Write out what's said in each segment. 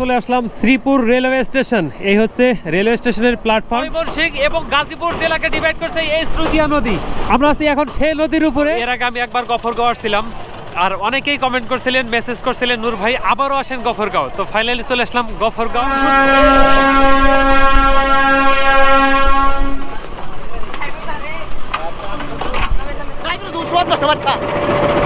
চলে আসলাম Sreepur railway station এই হচ্ছে রেলওয়ে স্টেশনের প্ল্যাটফর্ম এবং গাজীপুর জেলাকে ডিভাইড করছে এই শ্রুতিয়া নদী আমরা আছি এখন সেই নদীর উপরে এর আগে আমি একবার গফরগাঁও আসছিলাম আর অনেকেই কমেন্ট করছিলেন মেসেজ করছিলেন নূর ভাই আবারও আসেন গফরগাঁও তো ফাইনালি চলে আসলাম গফরগাঁও Dai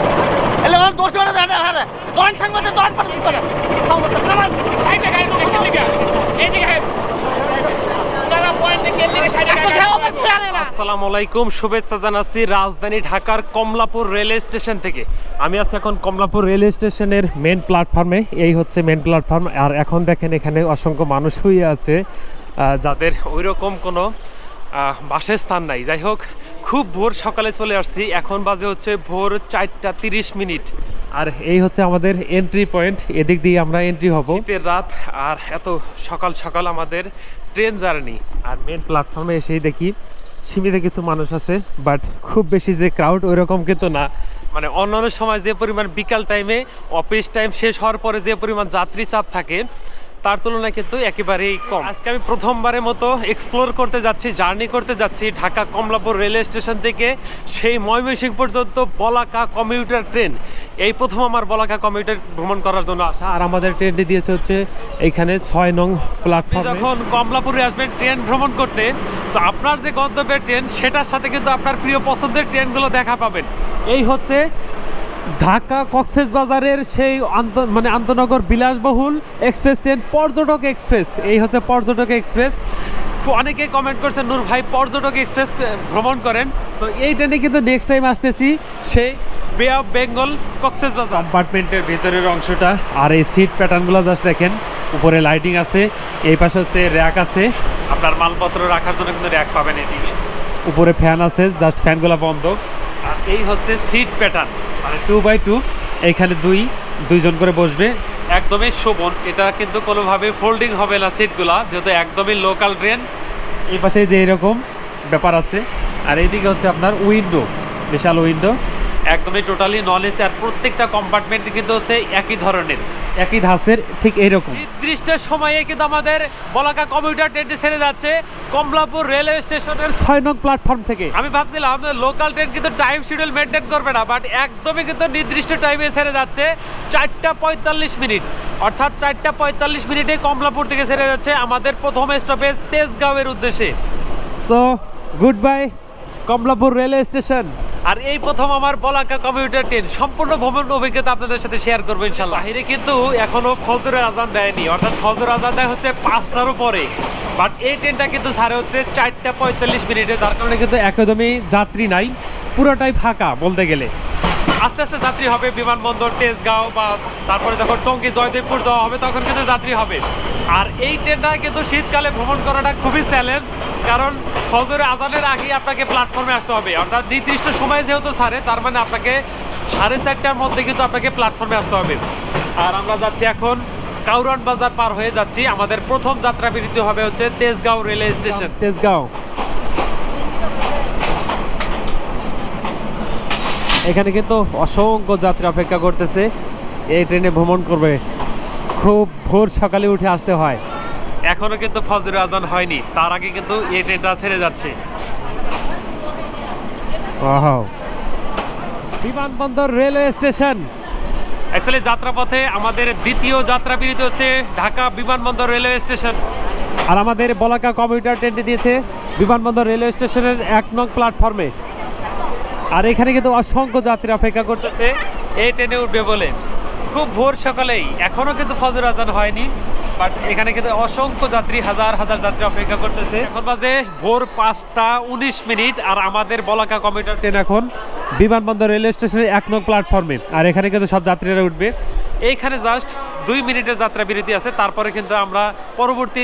আসসালামু আলাইকুম শুভেচ্ছা জানাচ্ছি রাজধানী ঢাকার কমলাপুর রেলওয়ে স্টেশন থেকে। আমি আছি এখন কমলাপুর রেলওয়ে স্টেশনের মেন প্ল্যাটফর্মে এই হচ্ছে মেন প্ল্যাটফর্ম আর এখন দেখেন এখানে অসংখ্য মানুষ হইয়া আছে যাদের ওইরকম কোনো বাসের স্থান নাই। যাই হোক খুব ভোর সকালে চলে আসছি। এখন বাজে হচ্ছে ভোর চারটা তিরিশ মিনিট। আর এই হচ্ছে আমাদের এন্ট্রি পয়েন্ট এদিক দিয়ে আমরা এন্ট্রি হব। শীতের রাত আর এত সকাল সকাল আমাদের ট্রেন জার্নি আর মেন প্ল্যাটফর্মে এসেই দেখি সীমিত কিছু মানুষ আছে বাট খুব বেশি যে ক্রাউড ওই রকম কিন্তু না। মানে অন্যান্য সময় যে পরিমাণ বিকাল টাইমে অফিস টাইম শেষ হওয়ার পরে যে পরিমাণ যাত্রী চাপ থাকে তার তুলনায় কিন্তু একেবারেই কম। আজকে আমি প্রথমবারের মতো এক্সপ্লোর করতে যাচ্ছি জার্নি করতে যাচ্ছি ঢাকা কমলাপুর রেলওয়ে স্টেশন থেকে। সেই ময়মনসিংহ পর্যন্ত বলাকা কমিউটার ট্রেন এই প্রথম আমার বলাকা কমিউটার ভ্রমণ করার জন্য আসা। আর আমাদের ট্রেনটি দিয়েছে হচ্ছে এইখানে ছয় নং প্ল্যাটফর্মে যখন কমলাপুরে আসবেন ট্রেন ভ্রমণ করতে, তো আপনার যে গন্তব্যের ট্রেন সেটার সাথে কিন্তু আপনার প্রিয় পছন্দের ট্রেনগুলো দেখা পাবেন। এই হচ্ছে ঢাকা কক্সেস বাজারের সেই আন্ত মানে আন্তনগর বিলাসবহুল এক্সপ্রেস ট্রেন পর্যটক এক্সপ্রেস। এই হচ্ছে পর্যটক এক্সপ্রেস। অনেকে কমেন্ট করছেন নূর ভাই পর্যটক এক্সপ্রেস ভ্রমণ করেন। তো এই ট্রেনে কিন্তু নেক্সট টাইম আসতেছি সেই বে অফ বেঙ্গল কক্সেস বাজার কম্পার্টমেন্টের ভেতরের অংশটা আর এই সিট প্যাটার্নগুলো জাস্ট দেখেন উপরে লাইটিং আছে এই পাশে হচ্ছে র্যাক আছে। আপনার মালপত্র রাখার জন্য কিন্তু র্যাক পাবেন এদিকে। উপরে ফ্যান আছে জাস্ট ফ্যানগুলো বন্ধ। এই হচ্ছে সিট প্যাটার্ন মানে টু বাই টু এইখানে দুই, দুইজন করে বসবে। একদমই শোভন, এটা কিন্তু কোনোভাবে ফোল্ডিং হবে না সিটগুলা যেহেতু একদমই লোকাল ট্রেন এই পাশে যে এরকম ব্যাপার আছে। আর এইদিকে হচ্ছে আপনার উইন্ডো বিশাল উইন্ডো একদমই টোটালি নন এসি আর প্রত্যেকটা কম্পার্টমেন্ট কিন্তু হচ্ছে একই ধরনের। একই ধাঁচের ঠিক এইরকম। নির্দিষ্ট সময়ে কিন্তু আমাদের বলাকা কমিউটার ট্রেনটি ছেড়ে যাচ্ছে কমলাপুর রেলওয়ে স্টেশনের ছয় নং প্ল্যাটফর্ম থেকে। আমি ভাবছিলাম লোকাল ট্রেন কিন্তু টাইম শিডিউল মেনটেন করবে না বাট একদমই কিন্তু নির্দিষ্ট টাইমে ছেড়ে যাচ্ছে চারটা পঁয়তাল্লিশ মিনিট। অর্থাৎ চারটা পঁয়তাল্লিশ মিনিটে কমলাপুর থেকে ছেড়ে যাচ্ছে আমাদের প্রথম স্টপেজ তেজগাঁওয়ের উদ্দেশ্যে। So good bye Kamalapur railway station. আর এই প্রথম আমার বলাকা কমিউটার ট্রেন সম্পূর্ণ ভ্রমণ অভিজ্ঞতা আপনাদের সাথে শেয়ার করব ইনশাল্লাহ বাহিরে কিন্তু এখনও ফজরের আজান দেয়নি। অর্থাৎ ফজর আজান দেয় হচ্ছে পাঁচটারও পরে বাট এই ট্রেনটা কিন্তু ছাড়ে হচ্ছে চারটা পঁয়তাল্লিশ মিনিটে, যার কারণে কিন্তু একদমই যাত্রী নাই। পুরোটাই ফাঁকা বলতে গেলে। আস্তে আস্তে যাত্রী হবে বিমানবন্দর, তেজগাঁও বা তারপরে যখন টঙ্গী জয়দেবপুর যাওয়া হবে, তখন কিন্তু যাত্রী হবে। আর এই ট্রেনটা কিন্তু শীতকালে ভ্রমণ করাটা খুবই চ্যালেঞ্জ কারণ ফজরে আজানের আগে আপনাকে প্ল্যাটফর্মে আসতে হবে। অর্থাৎ নির্দিষ্ট সময় যেহেতু ছাড়ে তার মানে আপনাকে সাড়ে চারটার মধ্যে কিন্তু আপনাকে প্ল্যাটফর্মে আসতে হবে। আর আমরা যাচ্ছি এখন কাউরান বাজার পার হয়ে যাচ্ছি। আমাদের প্রথম যাত্রা বিরতি হবে হচ্ছে তেজগাঁও রেলওয়ে স্টেশন। তেজগাঁও। এখানে কিন্তু অসংখ্য যাত্রী অপেক্ষা করতেছে। এই ট্রেনে ভ্রমণ করবে খুব ভোর সকালে উঠে আসতে হয়। এখনও কিন্তু ফজর আজান হয়নি তার আগে কিন্তু এই ট্রেনটা ছেড়ে যাচ্ছে. বিমানবন্দর রেলওয়ে স্টেশন। অ্যাকচুয়ালি যাত্রাপথে আমাদের দ্বিতীয় যাত্রা বিরতি হচ্ছে ঢাকা বিমানবন্দর রেলওয়ে স্টেশন। আর আমাদের বলাকা কমিউটার ট্রেনটি দিয়েছে বিমানবন্দর রেলওয়ে স্টেশনের এক নং প্ল্যাটফর্মে। আর এখানে কিন্তু অসংখ্য যাত্রী অপেক্ষা করতেছে করতেছে। এই ট্রেনে উঠবে বলে। খুব ভোর সকালেই। এখনও কিন্তু ফজর আজান হয়নি বাট এখানে কিন্তু অসংখ্য যাত্রী, হাজার হাজার যাত্রী অপেক্ষা করতেছে। এখন বাজে ভোর পাঁচটা উনিশ মিনিট, আর আমাদের বলাকা কমিউটার ট্রেন এখন বিমানবন্দর রেলওয়ে স্টেশনের এক নং প্ল্যাটফর্মে। আর এখানে কিন্তু সব যাত্রীরা উঠবে। এইখানে জাস্ট দুই মিনিটের যাত্রা বিরতি আছে, তারপরে কিন্তু আমরা পরবর্তী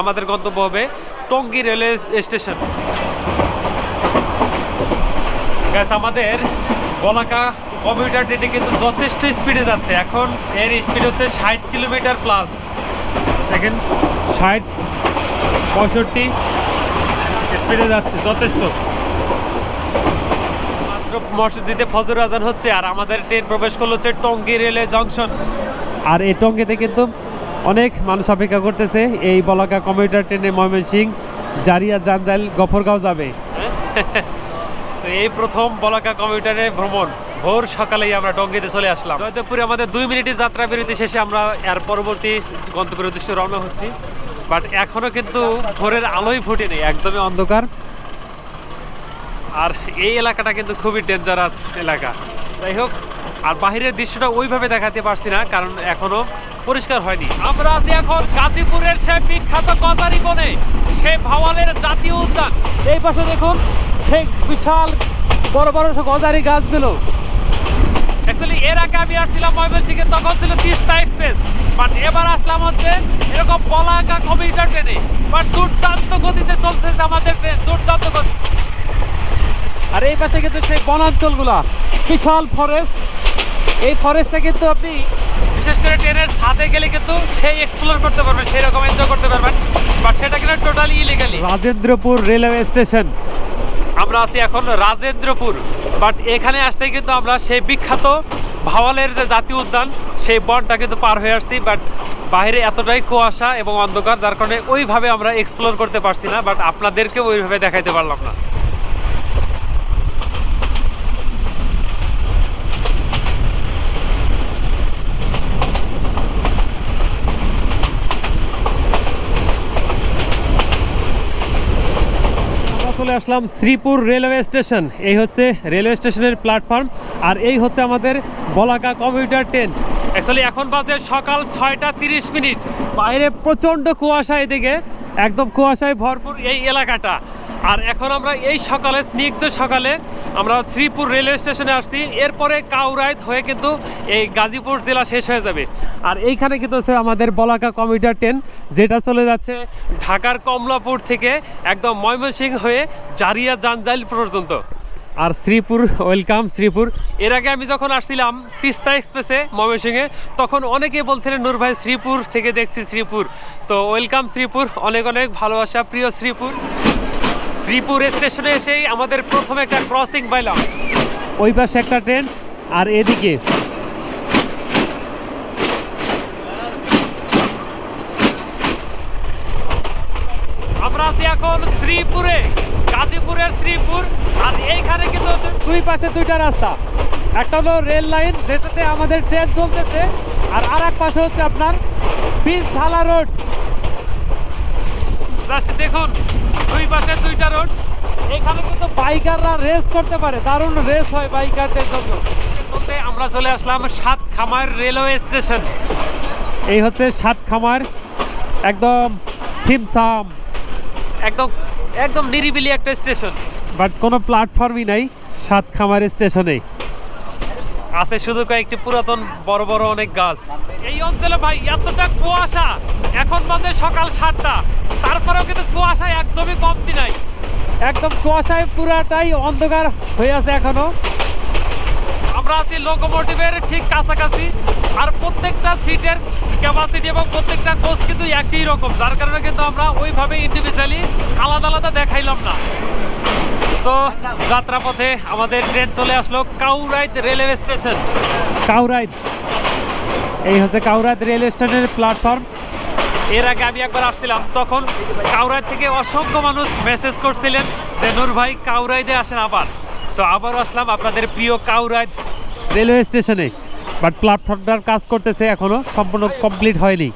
আমাদের গন্তব্য হবে টঙ্গী রেলওয়ে স্টেশন। গ্যাস আমাদের বলাকা কমিউটার ট্রেনে কিন্তু যথেষ্ট স্পিডে যাচ্ছে। এখন এর স্পিড হচ্ছে ষাট কিলোমিটার প্লাস দেখেন, ষাট, পঁয়ষট্টি স্পিডে যাচ্ছে, যথেষ্ট। মসজিদে ফজর আজান হচ্ছে, আর আমাদের ট্রেন প্রবেশ করল হচ্ছে টঙ্গী রেলওয়ে জংশন। আর এই টঙ্গিতে কিন্তু অনেক মানুষ অপেক্ষা করতেছে। এই বলাকা কমিউটার ট্রেনে ময়মনসিং জারিয়া জানজাইল গফরগাঁও যাবে। তো এই প্রথম বলাকা কমিউটারে ভ্রমণ। ভোর সকালেই আমরা টঙ্গিতে চলে আসলাম। জয়দেবপুরে আমাদের দুই মিনিটের যাত্রা বিরতি শেষে আমরা এর পরবর্তী গন্তব্যের উদ্দেশ্যে রওনা হচ্ছি। বাট এখনও কিন্তু ভোরের আলোই ফুটেনি, একদমই অন্ধকার। আর এই এলাকাটা কিন্তু খুবই ডেঞ্জারাস এলাকা। যাই হোক, আর বাহিরের দৃশ্যটা ওইভাবে দেখাতে পারছি না, কারণ এখনও পরিষ্কার হয়নি। আমরা আছি এখন গাজীপুরের সে বিখ্যাত কজারি বনে, সে ভাওয়ালের জাতীয় উদ্যান। এই পাশে দেখুন সেই বিশাল বড় বড় গজারি গাছগুলো। অ্যাকচুয়ালি এর আগে আমি আসছিলাম ময়মনসিংহে তখন ছিল তিস্তা এক্সপ্রেস। বাট এবার আসলাম হচ্ছে এরকম বলাকা কমিউটার ট্রেনে বাট দুর্দান্ত গতিতে চলছে আমাদের ট্রেন দুর্দান্ত গতি। আর এই পাশে কিন্তু সেই বনাঞ্চলগুলা বিশাল ফরেস্ট এই ফরেস্টটা কিন্তু আপনি বিশেষ করে ট্রেনের ছাদে গেলে কিন্তু সেই এক্সপ্লোর করতে পারবেন সেই রকম এনজয় করতে পারবেন। বাট সেটা কিন্তু totally illegally Rajendrapur railway station আমরা আছি এখন রাজেন্দ্রপুর। বাট এখানে আসতে কিন্তু আমরা সেই বিখ্যাত ভাওয়ালের যে জাতীয় উদ্যান, সেই বনটা কিন্তু পার হয়ে আসছি বাট বাইরে এতটাই কুয়াশা এবং অন্ধকার, যার কারণে ওইভাবে আমরা এক্সপ্লোর করতে পারছি না বাট আপনাদেরকেও ওইভাবে দেখাইতে পারলাম না। চলে আসলাম শ্রীপুর রেলওয়ে স্টেশন। এই হচ্ছে রেলওয়ে স্টেশনের প্ল্যাটফর্ম, আর এই হচ্ছে আমাদের বলাকা কমিউটার ট্রেন। অ্যাকচুয়ালি এখন বাজে সকাল ছয়টা তিরিশ মিনিট। বাইরে প্রচণ্ড কুয়াশা এদিকে, একদম কুয়াশায় ভরপুর এই এলাকাটা। আর এখন আমরা এই সকালে, স্নিগ্ধ সকালে আমরা শ্রীপুর রেলওয়ে স্টেশনে আসছি। এরপরে কাউরাইত হয়ে কিন্তু এই গাজীপুর জেলা শেষ হয়ে যাবে। আর এইখানে কিন্তু হচ্ছে আমাদের বলাকা কমিউটার ট্রেন, যেটা চলে যাচ্ছে ঢাকার কমলাপুর থেকে একদম ময়মনসিংহ হয়ে জারিয়া জানজাইল পর্যন্ত। আর শ্রীপুর, ওয়েলকাম শ্রীপুর। এর আগে আমি যখন আসছিলাম তিস্তা এক্সপ্রেসে ময়মনসিংহে, তখন অনেকে বলছিলেন, নূর ভাই, শ্রীপুর থেকে দেখছি শ্রীপুর। তো ওয়েলকাম শ্রীপুর, অনেক অনেক ভালোবাসা, প্রিয় শ্রীপুর। শ্রীপুর স্টেশনে এসেই আমাদের প্রথম একটা ক্রসিং পাইলাম। ওই পাশে একটা ট্রেন আর এদিকে। আমরা আছি এখন শ্রীপুরে, গাজীপুরের শ্রীপুর, আর এইখানে কিন্তু দুই পাশে দুইটা রাস্তা। একটা হলো রেল লাইন, যেটাতে আমাদের ট্রেন চলতেছে, আর আর এক পাশে হচ্ছে আপনার বীজ ঢালা রোড দেখুন দুই পাশে দুইটা রোড এখানে কিন্তু বাইকাররা রেস করতে পারে। দারুণ রেস হয় বাইকারদের জন্য। চলতে আমরা চলে আসলাম সাত খামার রেলওয়ে স্টেশন এই হচ্ছে সাত খামার একদম সিমসাম। একদম একদম নিরিবিলি একটা স্টেশন বাট কোনো প্ল্যাটফর্মই নাই সাত খামার স্টেশনে আছে শুধু কয়েকটি পুরাতন, বড় বড় অনেক গাছ। এই অঞ্চলে ভাই, এতটা কুয়াশা। এখন বাজে সকাল সাতটা। তারপরেও কিন্তু একদমই কমতি নাই। একদম কুয়াশায় পুরাটাই অন্ধকার হয়ে আছে এখনও। আমরা আছি লোকোমোটিভের ঠিক কাছাকাছি, আর প্রত্যেকটা সিটের ক্যাপাসিটি এবং প্রত্যেকটা কোচ কিন্তু একই রকম, যার কারণে কিন্তু আমরা ওইভাবে ইন্ডিভিজুয়ালি আলাদা আলাদা দেখাইলাম না। সো যাত্রাপথে আমাদের ট্রেন চলে আসলো কাউরাইত রেলওয়ে স্টেশন কাউরাইত। এই হচ্ছে কাউরাইত রেল স্টেশনের প্ল্যাটফর্ম এর আগে আমি একবার আসছিলাম, তখন কাউরাই থেকে অসংখ্য মানুষ মেসেজ করছিলেন যে, নূর ভাই কাউরাইতে আসেন আবার। তো আবারও আসলাম আপনাদের প্রিয় কাউরাইত রেলওয়ে স্টেশনে। বাট প্ল্যাটফর্মটার কাজ করতেছে এখনও, সম্পূর্ণ কমপ্লিট হয়নি।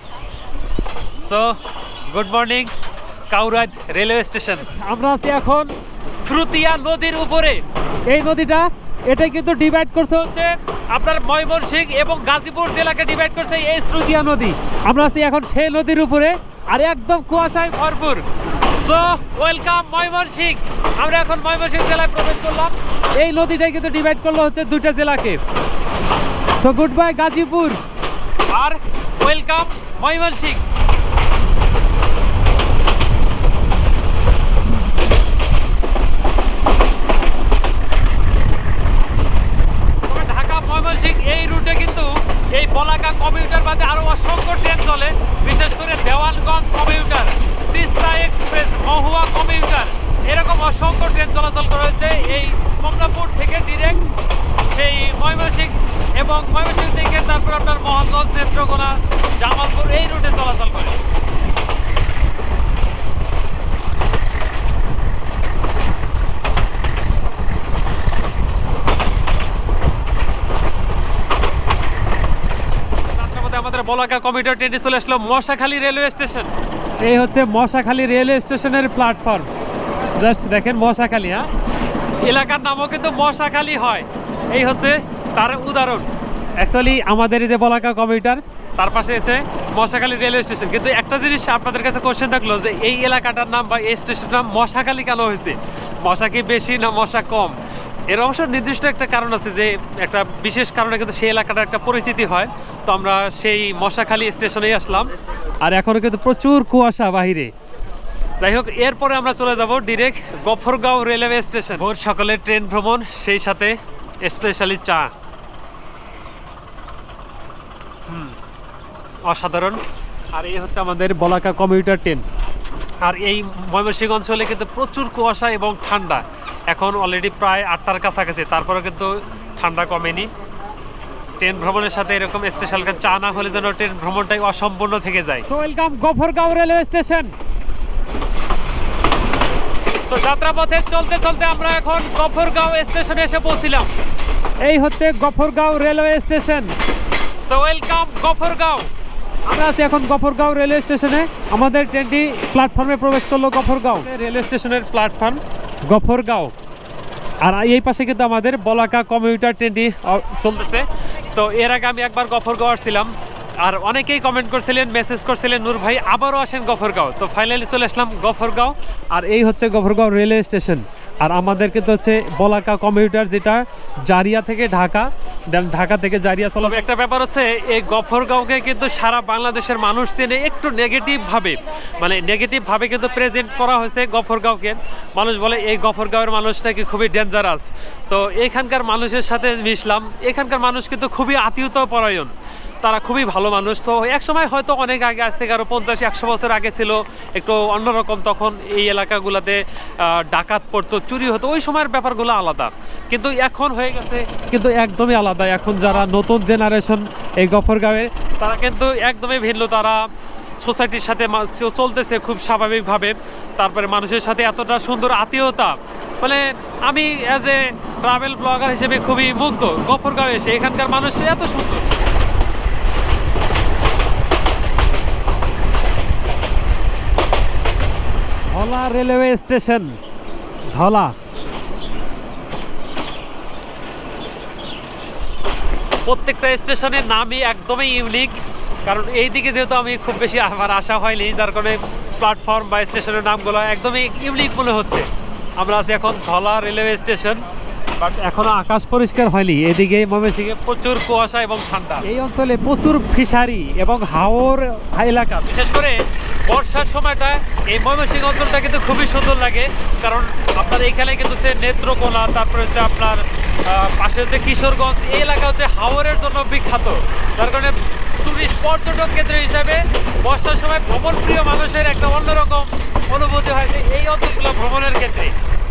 So good morning Kaoraid railway station. আমরা আছি এখন শ্রুতিয়া নদীর উপরে। এই নদীটা এটা কিন্তু ডিভাইড করছে হচ্ছে আপনার ময়মনসিংহ এবং গাজীপুর জেলাকে ডিভাইড করছে এই শ্রুতি শ্রুতিয়া নদী। আমরা আছি এখন সেই নদীর উপরে, আর একদম কুয়াশায় ভরপুর। So welcome Mymensingh. আমরা এখন ময়মনসিংহ জেলায় প্রবেশ করলাম। এই নদীটাই কিন্তু ডিভাইড করল হচ্ছে দুটা জেলাকে। So good bye Gazipur. আর ওয়েলকাম ময়মনসিংহ তবে ঢাকা ময়মনসিংহ এই রুটে কিন্তু এই বলাকা কমিউটার বাদে আরও অসংখ্য ট্রেন চলে বিশেষ করে Dewanganj commuter Tista express Mohua commuter এরকম অসংখ্য ট্রেন চলাচল করা হচ্ছে এই কমলাপুর থেকে ডিরেক্ট সেই ময়মনসিংহ এবং ময়মনসিংহ থেকে তারপর আপনার মোহনগঞ্জ, নেত্রকোনা, জামালপুর এই রুটে চলাচল করে। আমাদের বলাকা কমিটার ট্রেনটি চলে আসলো মশাখালী রেলওয়ে স্টেশন। এই হচ্ছে মশাখালী রেলওয়ে স্টেশনের প্ল্যাটফর্ম। জাস্ট দেখেন মশাখালী হ্যাঁ? এলাকার নামও কিন্তু মশাখালী হয়। এই হচ্ছে তার উদাহরণ। অ্যাকচুয়ালি আমাদের এই যে বলাকা কমিউটার তার পাশে এসে মশাখালী রেলওয়ে স্টেশন কিন্তু একটা জিনিস আপনাদের কাছে কোশ্চেন থাকল যে এই এলাকাটার নাম বা এই স্টেশনের নাম মশাখালী কেন হয়েছে? মশা কি বেশি না মশা কম? এর অবশ্য নির্দিষ্ট একটা কারণ আছে যে একটা বিশেষ কারণে কিন্তু সেই এলাকাটার একটা পরিচিতি হয়। তো আমরা সেই মশাখালী স্টেশনেই আসলাম। আর এখনও কিন্তু প্রচুর কুয়াশা বাহিরে। যাই হোক, এরপরে আমরা চলে যাব ডিরেক্ট গফরগাঁও রেলওয়ে স্টেশন ভোর সকালে ট্রেন ভ্রমণ, সেই সাথে স্পেশালি চা। অসাধারণ। আর এই হচ্ছে আমাদের বলাকা কমিউটার ট্রেন আর এই ময়মনসিংহ অঞ্চলে কিন্তু প্রচুর কুয়াশা এবং ঠান্ডা। এখন অলরেডি প্রায় আটটার কাছাকাছি, তারপরেও কিন্তু ঠান্ডা কমেনি। ট্রেন ভ্রমণের সাথে এরকম স্পেশাল চা না হলে যেন ট্রেন ভ্রমণটাই অসম্পূর্ণ থেকে যায়। ওয়েলকাম গফরগাঁও রেলওয়ে স্টেশন তো যাত্রাপথে চলতে চলতে আমরা এখন গফরগাঁও স্টেশনে এসে পৌঁছিলাম। এই হচ্ছে Gafargaon railway station. So welcome Gafargaon. আমরা আছি এখন গফরগাঁও রেলওয়ে স্টেশনে। আমাদের ট্রেনটি প্ল্যাটফর্মে প্রবেশ করল গফরগাঁও। রেলওয়ে স্টেশনের প্ল্যাটফর্ম। গফরগাঁও। আর এই পাশে কিন্তু আমাদের বলাকা কমিউটার ট্রেনটি চলতেছে। তো এর আগে আমি একবার গফরগাঁও আসছিলাম। আর অনেকেই কমেন্ট করছিলেন মেসেজ করছিলেন, নূর ভাই, আবারও আসেন গফরগাঁও। তো ফাইনালি চলে আসলাম গফরগাঁও। আর এই হচ্ছে গফরগাঁও রেলওয়ে স্টেশন আর আমাদেরকে তো হচ্ছে বলাকা কমিউটার যেটা, জারিয়া থেকে ঢাকা, দেন ঢাকা থেকে জারিয়া চলবে একটা ব্যাপার হচ্ছে, এই গফরগাঁওকে কিন্তু সারা বাংলাদেশের মানুষ চেনে একটু নেগেটিভভাবে মানে নেগেটিভভাবে কিন্তু প্রেজেন্ট করা হয়েছে গফরগাঁওকে। মানুষ বলে, এই গফরগাঁওয়ের মানুষ নাকি খুবই ডেঞ্জারাস তো এখানকার মানুষের সাথে মিশলাম। এখানকার মানুষ কিন্তু খুবই আত্মীয়তা পরায়ণ তারা খুবই ভালো মানুষ। তো এক সময় হয়তো অনেক আগে, আজ থেকে আরও পঞ্চাশ, একশো বছর আগে ছিল, একটু অন্যরকম তখন এই এলাকাগুলোতে ডাকাত পড়তো, চুরি হতো, ওই সময়ের ব্যাপারগুলো আলাদা। কিন্তু এখন হয়ে গেছে, কিন্তু একদমই আলাদা। এখন যারা নতুন জেনারেশন এই গফরগাঁওয়ে, তারা কিন্তু একদমই ভিন্ন। তারা সোসাইটির সাথে চলতেছে খুব স্বাভাবিকভাবে। তারপরে মানুষের সাথে এতটা সুন্দর আত্মীয়তা। মানে আমি অ্যাজ এ ট্রাভেল ব্লগার হিসেবে খুবই মুগ্ধ। গফরগাঁও এসে এখানকার মানুষ এত সুন্দর। Dhala railway station, Dhala. প্রত্যেকটা স্টেশনের নামই একদমই ইউনিক কারণ এই দিকে যেহেতু আমি খুব বেশি আমার আশা হয়নি, যার কারণে প্ল্যাটফর্ম বা স্টেশনের নামগুলো একদমই ইউনিক মনে হচ্ছে। আমরা আছি এখন ধলা রেলওয়ে স্টেশন বাট এখনও আকাশ পরিষ্কার হয়নি। এদিকে ময়মনসিংহে প্রচুর কুয়াশা এবং ঠান্ডা। এই অঞ্চলে প্রচুর ফিশারি এবং হাওর এলাকা। বিশেষ করে বর্ষার সময়টা এই ময়মনসিংহ অঞ্চলটা কিন্তু খুবই সুন্দর লাগে। কারণ আপনার এখানে কিন্তু সে নেত্রকোনা, তারপরে হচ্ছে আপনার পাশে হচ্ছে কিশোরগঞ্জ, এই এলাকা হচ্ছে হাওরের জন্য বিখ্যাত। যার কারণে টুরিস্ট পর্যটক কেন্দ্র হিসাবে বর্ষার সময় ভ্রমণ প্রিয় মানুষের একটা অন্যরকম অনুভূতি হয় এই অঞ্চলগুলো ভ্রমণের ক্ষেত্রে।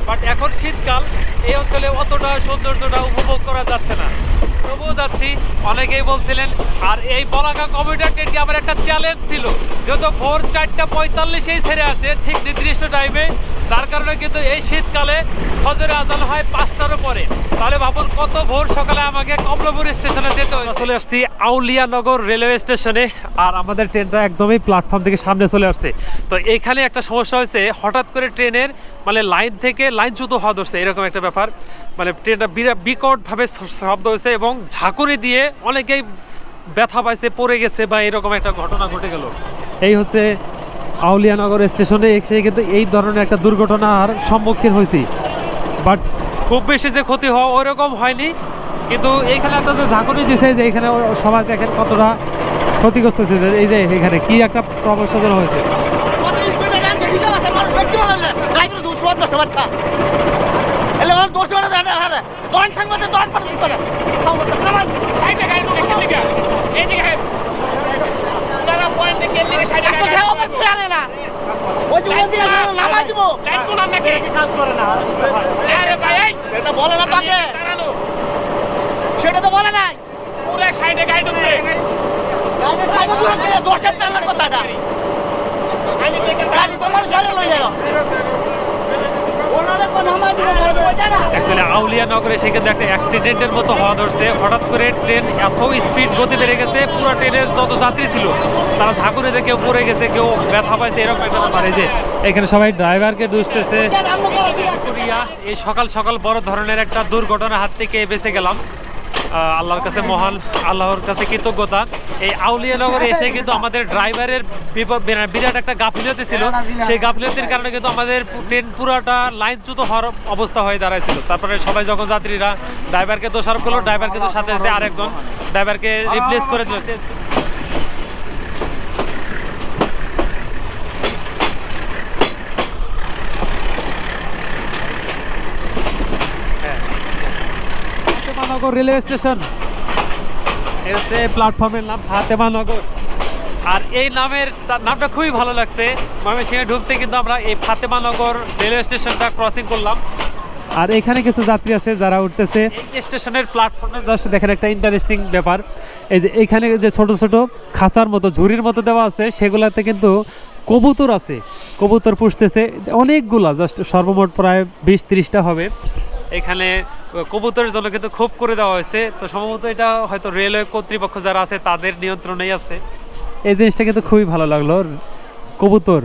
বাট এখন শীতকাল এই অঞ্চলে অতটা সৌন্দর্যটা উপভোগ করা যাচ্ছে না। তবুও যাচ্ছি। অনেকেই বলছিলেন, আর এই বলাকা কমিউটার ট্রেনটি আমার একটা চ্যালেঞ্জ ছিল। যেহেতু ভোর চারটা পঁয়তাল্লিশেই ছেড়ে আসে, ঠিক নির্দিষ্ট টাইমে যার কারণে কিন্তু এই শীতকালে ফজরে আজান হয় পাঁচটারও পরে তাহলে ভাবুন কত ভোর সকালে আমাকে কমলাপুর স্টেশনে যেতে হয় চলে আসছি আউলিয়ানগর রেলওয়ে স্টেশনে আর আমাদের ট্রেনটা একদমই প্ল্যাটফর্ম থেকে সামনে চলে আসছে। তো এইখানে একটা সমস্যা হয়েছে হঠাৎ করে ট্রেনের মানে লাইন থেকে লাইন লাইনচ্যুত হওয়া ধরছে এরকম একটা ব্যাপার। মানে ট্রেনটা বিরাট বিকটভাবে শব্দ হয়েছে এবং ঝাঁকুনি দিয়ে অনেকেই ব্যথা পাইছে পড়ে গেছে বা এরকম একটা ঘটনা ঘটে গেল। এই হচ্ছে আউলিয়ানগর স্টেশনে এসে কিন্তু এই ধরনের একটা দুর্ঘটনার সম্মুখীন হয়েছি। বাট খুব বেশি যে ক্ষতি হওয়া ওইরকম হয়নি। কিন্তু এইখানে একটা যে ঝাঁকুনি দিছে যে এখানে সবাই দেখেন কতটা ক্ষতিগ্রস্ত হয়েছে। যে এই যে এখানে কি একটা সমস্যা যেন হয়েছে। দুশো সেটা তো বলে নাই সাইডে গাড়ি ঢুকছে দশের টানার কথাটা তোমার সাইডে লই যাও ওনারে কোন আমার দিবে ওইটা না অ্যাকচুয়ালি আউলিয়া নগরে সেক্ষেত্রে একটা অ্যাক্সিডেন্টের মতো হওয়া ধরছে। হঠাৎ করে ট্রেন এত স্পিড গতি বেড়ে গেছে পুরো ট্রেনের যত যাত্রী ছিল তারা ঝাঁকুনিতে কেউ পড়ে গেছে কেউ ব্যথা পাইছে এরকম একটা ব্যাপার। যে এখানে সবাই ড্রাইভারকে দুষতেছে। এই সকাল সকাল বড় ধরনের একটা দুর্ঘটনার হাত থেকে বেঁচে গেলাম। আল্লাহর কাছে মহান আল্লাহর কাছে কৃতজ্ঞতা। এই আউলিয়া নগরে এসে কিন্তু আমাদের ড্রাইভারের বিরাট একটা গাফিলতি ছিল। সেই গাফিলতির কারণে কিন্তু আমাদের ট্রেন পুরাটা লাইনচ্যুত হওয়ার অবস্থা হয়ে দাঁড়াইছিল। তারপরে সবাই যখন যাত্রীরা ড্রাইভারকে দোষারোপ করল ড্রাইভার কিন্তু সাথে সাথে আরেকজন ড্রাইভারকে রিপ্লেস করে দিল। ফাতেমানগর রেলওয়ে স্টেশন হচ্ছে প্ল্যাটফর্মের নাম ফাতেমানগর আর এই নামের নামটা খুবই ভালো লাগছে। ময়মনসিংহে ঢুকতে কিন্তু আমরা এই ফাতেমানগর রেলওয়ে স্টেশনটা ক্রসিং করলাম। আর এখানে কিছু যাত্রী আছে যারা উঠতেছে। স্টেশনের প্ল্যাটফর্মে জাস্ট দেখেন একটা ইন্টারেস্টিং ব্যাপার। এই যে এখানে যে ছোট ছোট খাঁচার মতো, ঝুড়ির মতো দেওয়া আছে, সেগুলাতে কিন্তু কবুতর আছে। কবুতর পুষতেছে অনেকগুলা জাস্ট সর্বমোট প্রায় বিশ ত্রিশটা হবে। এখানে কবুতরের জন্য কিন্তু খুব করে দেওয়া হয়েছে। তো সম্ভবত এটা হয়তো রেলওয়ে কর্তৃপক্ষ যারা আছে তাদের নিয়ন্ত্রণেই আছে। এই জিনিসটা কিন্তু খুবই ভালো লাগল। কবুতর।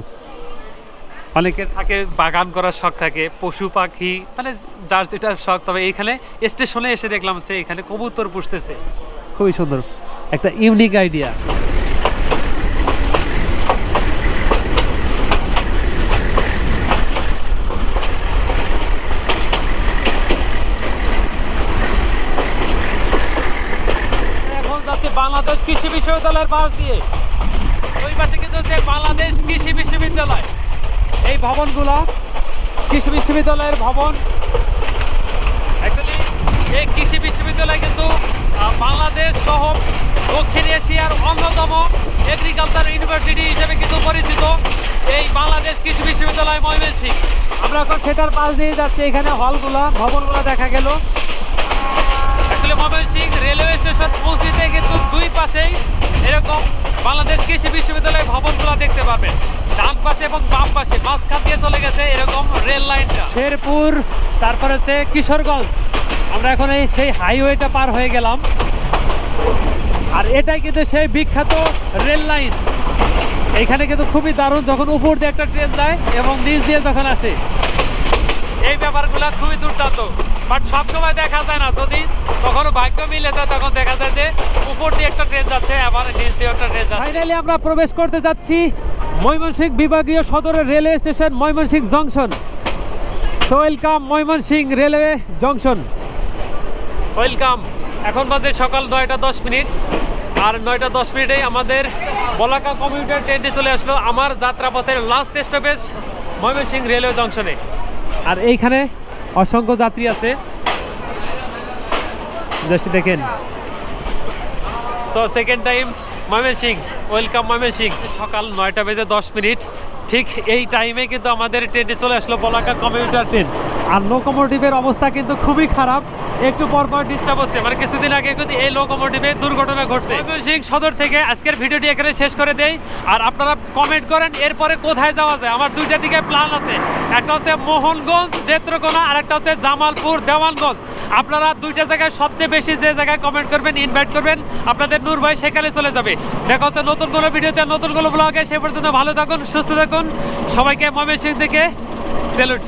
অনেকের থাকে বাগান করার শখ থাকে পশু পাখি মানে যার যেটা শখ তবে এখানে স্টেশনে এসে দেখলাম হচ্ছে এখানে কবুতর পুষতেছে। খুবই সুন্দর। একটা ইউনিক আইডিয়া এখন যাচ্ছে বাংলাদেশ কৃষি বিশ্ববিদ্যালয়ের পাশ দিয়ে। ওই পাশে কিন্তু হচ্ছে বাংলাদেশ কৃষি বিশ্ববিদ্যালয়। এই ভবনগুলো কৃষি বিশ্ববিদ্যালয়ের ভবন। অ্যাকচুয়ালি এই কৃষি বিশ্ববিদ্যালয় কিন্তু বাংলাদেশ সহ দক্ষিণ এশিয়ার অন্যতম এগ্রিকালচার ইউনিভার্সিটি হিসেবে কিন্তু পরিচিত এই বাংলাদেশ কৃষি বিশ্ববিদ্যালয় ময়মনসিংহ। আমরা এখন সেটার পাশ দিয়ে যাচ্ছি, এখানে হলগুলা, ভবনগুলো দেখা গেল। আসলে ময়মনসিংহ রেলওয়ে স্টেশন পৌঁছিতে কিন্তু দুই পাশেই এরকম বাংলাদেশ কৃষি বিশ্ববিদ্যালয়ের ভবনগুলো দেখতে পাবেন। ডান পাশে এবং বাম পাশে মাঝখান দিয়ে চলে গেছে এরকম রেল লাইনটা। শেরপুর, তারপর হচ্ছে কিশোরগঞ্জ। আমরা এখন এই সেই হাইওয়েটা পার হয়ে গেলাম। আর এটাই কিন্তু সেই বিখ্যাত রেল লাইন। এখানে কিন্তু খুবই দারুণ যখন উপর দিয়ে একটা ট্রেন যায় এবং নিচ দিয়ে যখন আসে। এই ব্যাপারগুলো খুবই দুর্দান্ত। বাট সবসময় দেখা যায় না। যদি কখনো ভাগ্য মিলে যায় তখন দেখা যায় যে উপর দিয়ে একটা ট্রেন যাচ্ছে আবার নিচ দিয়ে একটা ট্রেন যাচ্ছে। ফাইনালি আমরা প্রবেশ করতে যাচ্ছি ময়মনসিংহ বিভাগীয় সদরের railway station Mymensingh junction. So welcome Mymensingh railway junction. Welcome এখন বাজে সকাল নয়টা দশ মিনিট। আর নয়টা দশ মিনিটেই আমাদের বলাকা কমিউটার ট্রেনটি চলে আসলো আমার যাত্রাপথের লাস্ট স্টপেজ ময়মনসিংহ রেলওয়ে জংশনে। আর এইখানে অসংখ্য যাত্রী আছে। জাস্ট দেখেন। So second time Mymensingh welcome Mymensingh সকাল নয়টা বেজে দশ মিনিট। ঠিক এই টাইমে কিন্তু আমাদের ট্রেনটি চলে আসলো বলাকা কমিউটার ট্রেন আর লোকোমোটিভের অবস্থা কিন্তু খুবই খারাপ। একটু পর পর ডিস্টার্ব হচ্ছে। মানে কিছুদিন আগে কিন্তু এই লোকোমোটিভে দুর্ঘটনা ঘটছে। ময়মনসিং সদর থেকে আজকের ভিডিওটি এখানে শেষ করে দেই। আর আপনারা কমেন্ট করেন, এরপরে কোথায় যাওয়া যায়? আমার দুইটা দিকে প্ল্যান আছে। একটা হচ্ছে মোহনগঞ্জ, নেত্রকোনা, আর একটা হচ্ছে জামালপুর, দেওয়ানগঞ্জ। আপনারা দুইটা জায়গায় সবচেয়ে বেশি যে জায়গায় কমেন্ট করবেন ইনভাইট করবেন, আপনাদের নূর ভাই সেখানে চলে যাবে। দেখা হচ্ছে নতুন কোনো ভিডিওতে, নতুন কোনো ব্লগে সে পর্যন্ত ভালো থাকুন, সুস্থ থাকুন। সবাইকে ময়মনসিং থেকে স্যালুট।